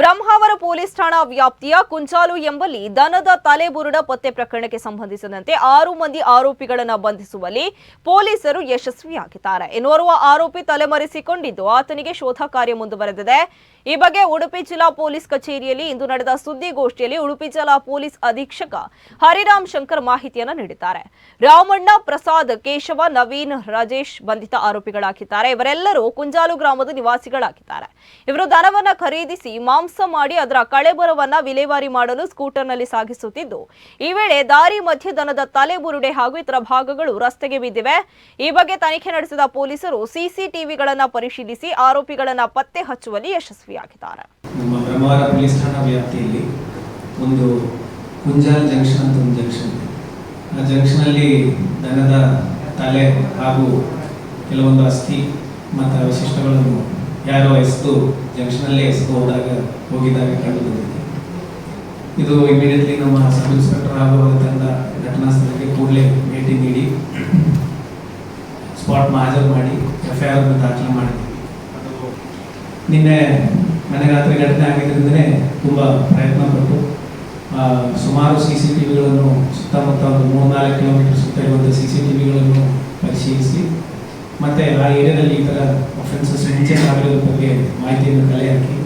Brahmavar police ಠಾಣಾ ವ್ಯಾಪ್ತಿಯ ಕುಂಚಾಲು ಎಂಬಲ್ಲಿ ದನದ ತಲೆಬುರುಡ ಪತ್ತೆ ಪ್ರಕರಣಕ್ಕೆ ಸಂಬಂಧಿಸಿದಂತೆ ಆರು ಮಂದಿ ಆರೋಪಿಗಳನ್ನು ಬಂಧಿಸುವಲ್ಲಿ ಪೊಲೀಸರು ಯಶಸ್ವಿಯಾಗಿದ್ದಾರೆ. ಇನ್ನೋರ್ವ ಆರೋಪಿ ತಲೆಮರೆಸಿಕೊಂಡಿದ್ದು ಆತನಿಗೆ ಶೋಧ ಕಾರ್ಯ ಮುಂದುವರೆದಿದೆ. ಈ ಬಗ್ಗೆ ಉಡುಪಿ ಜಿಲ್ಲಾ ಪೊಲೀಸ್ ಕಚೇರಿಯಲ್ಲಿ ಇಂದು ನಡೆದ ಸುದ್ದಿಗೋಷ್ಠಿಯಲ್ಲಿ ಉಡುಪಿ ಜಿಲ್ಲಾ ಪೊಲೀಸ್ ಅಧೀಕ್ಷಕ ಹರಿರಾಮ್ ಶಂಕರ್ ಮಾಹಿತಿಯನ್ನು ನೀಡಿದ್ದಾರೆ. ರಾಮಣ್ಣ ಪ್ರಸಾದ್ ಕೇಶವ ನವೀನ್ ರಾಜೇಶ್ ಬಂಧಿತ ಆರೋಪಿಗಳಾಗಿದ್ದಾರೆ. ಇವರೆಲ್ಲರೂ ಕುಂಜಾಲು ಗ್ರಾಮದ ನಿವಾಸಿಗಳಾಗಿದ್ದಾರೆ. ಇವರು ದನವನ್ನ ಖರೀದಿಸಿ ಮಾಂಸ ಮಾಡಿ ಅದರ ಕಳೆಬರವನ್ನ ವಿಲೇವಾರಿ ಮಾಡಲು ಸ್ಕೂಟರ್ನಲ್ಲಿ ಸಾಗಿಸುತ್ತಿದ್ದು, ಈ ವೇಳೆ ದಾರಿ ಮಧ್ಯೆ ದನದ ತಲೆ ಬುರುಡೆ ಹಾಗೂ ಇತರ ಭಾಗಗಳು ರಸ್ತೆಗೆ ಬಿದ್ದಿವೆ. ಈ ಬಗ್ಗೆ ತನಿಖೆ ನಡೆಸಿದ ಪೊಲೀಸರು ಸಿಸಿಟಿವಿಗಳನ್ನ ಪರಿಶೀಲಿಸಿ ಆರೋಪಿಗಳನ್ನು ಪತ್ತೆ ಹಚ್ಚುವಲ್ಲಿ ಯಶಸ್ವಿಯಾಗಿದ್ದಾರೆ ನಮ್ಮ ಬ್ರಹ್ಮಾವರ ಪೊಲೀಸ್ ಠಾಣಾ ವ್ಯಾಪ್ತಿಯಲ್ಲಿ ಒಂದು ಕುಂಜಾಲ್ ಜಂಕ್ಷನ್ ಅಂತ ಒಂದು ಜಂಕ್ಷನ್ ಆ ಜಂಕ್ಷನಲ್ಲಿ ದನದ ತಲೆ ಹಾಗೂ ಕೆಲವೊಂದು ಅಸ್ಥಿ ಮತ್ತು ವಿಶಿಷ್ಟಗಳನ್ನು ಯಾರೋ ಎಸೆದು ಜಂಕ್ಷನಲ್ಲೇ ಎಸೆದು ಹೋದಾಗ ಹೋಗಿದಾಗ ಕಂಡು ಬಂದಿದೆ. ಇದು ಇಮಿಡಿಯೇಟ್ಲಿ ನಮ್ಮ ಸಬ್ ಇನ್ಸ್ಪೆಕ್ಟರ್ ಹಾಗೂ ಅವರ ತಂಡ ಘಟನಾ ಸ್ಥಳಕ್ಕೆ ಕೂಡಲೇ ಭೇಟಿ ನೀಡಿ, ಸ್ಪಾಟ್ ಮಾಜರ್ ಮಾಡಿ ಎಫ್ ಐ ಆರ್ ದಾಖಲೆ ನಿನ್ನೆ ಮನೆಗಾತ್ರಿ ಘಟನೆ ಆಗಿದ್ದರಿಂದನೇ ತುಂಬ ಪ್ರಯತ್ನ ಪಟ್ಟು ಸುಮಾರು ಸಿ ಸಿ ಟಿ ವಿಗಳನ್ನು ಸುತ್ತಮುತ್ತ ಒಂದು ಮೂರ್ನಾಲ್ಕು ಕಿಲೋಮೀಟರ್ ಸುತ್ತ ಇರುವಂಥ ಸಿ ಸಿ ಟಿ ವಿಗಳನ್ನು ಪರಿಶೀಲಿಸಿ, ಮತ್ತು ಆ ಏರಿಯಾದಲ್ಲಿ ಈ ಥರ ಅಫೆನ್ಸಸ್ ಆಗಿರೋದ್ರ ಬಗ್ಗೆ ಮಾಹಿತಿಯನ್ನು ಕಲೆ ಹಾಕಿ.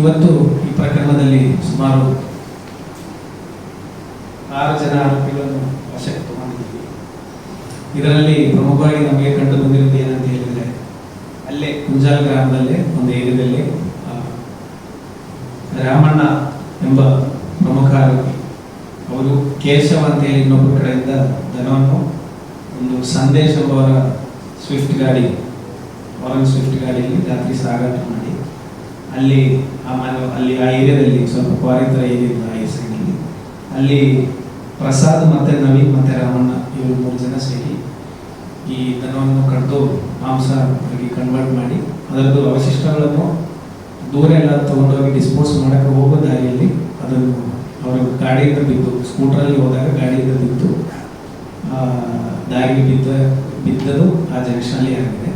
ಇವತ್ತು ಈ ಪ್ರಕರಣದಲ್ಲಿ ಸುಮಾರು ಆರು ಜನ ಆರೋಪಿಗಳನ್ನು ವಶಕ್ಕೆ ತಗೊಂಡಿದ್ದೀವಿ. ಇದರಲ್ಲಿ ಪ್ರಮುಖವಾಗಿ ನಮಗೆ ಕಂಡು ಬಂದಿರುವುದು ಅಲ್ಲೇ ಗ್ರಾಮದಲ್ಲಿ ಒಂದು ಏರಿಯಾದಲ್ಲಿ ರಾಮಣ್ಣ ಎಂಬ ಪ್ರಮುಖ ಆರೋಪಿ ಅವರು ಕೇಶವ ಅಂತ ಹೇಳಿ ಇನ್ನೊಬ್ಬರ ಕಡೆಯಿಂದ ಧನವನ್ನು, ಒಂದು ಸಂದೇಶ ಅವರ ಸ್ವಿಫ್ಟ್ ಗಾಡಿ ಅವರ ಸ್ವಿಫ್ಟ್ ಗಾಡಿಯಲ್ಲಿ ರಾತ್ರಿ ಸಾಗಾಟ ಮಾಡಿ, ಅಲ್ಲಿ ಆ ಮನೆ, ಅಲ್ಲಿ ಆ ಏರಿಯಾದಲ್ಲಿ ಸ್ವಲ್ಪ ಕ್ವಾರಿತರ ಏರಿಯಾ ಆ ಹೆಸರಿನಲ್ಲಿ, ಅಲ್ಲಿ ಪ್ರಸಾದ್ ಮತ್ತೆ ನವೀನ್ ಮತ್ತೆ ರಾಮಣ್ಣ ಇವರು ಮೂರು ಜನ ಸೇರಿ ಈ ದನವನ್ನು ಕಡ್ದು ಮಾಂಸ ಆಗಿ ಕನ್ವರ್ಟ್ ಮಾಡಿ ಅದರದ್ದು ಅವಶಿಷ್ಟಗಳನ್ನು ದೂರ ಎಲ್ಲ ತಗೊಂಡೋಗಿ ಡಿಸ್ಪೋಸ್ ಮಾಡೋಕ್ಕೆ ಹೋಗೋ ದಾರಿಯಲ್ಲಿ ಅದನ್ನು ಅವರ ಗಾಡಿಯಿಂದ ಬಿದ್ದು ಸ್ಕೂಟ್ರಲ್ಲಿ ಹೋದಾಗ ಗಾಡಿಯಿಂದ ಬಿದ್ದು ದಾರಿಗೆ ಬಿದ್ದ ಬಿದ್ದದು ಆ ಜಂಕ್ಷನಲ್ಲಿ ಆಗಿದೆ.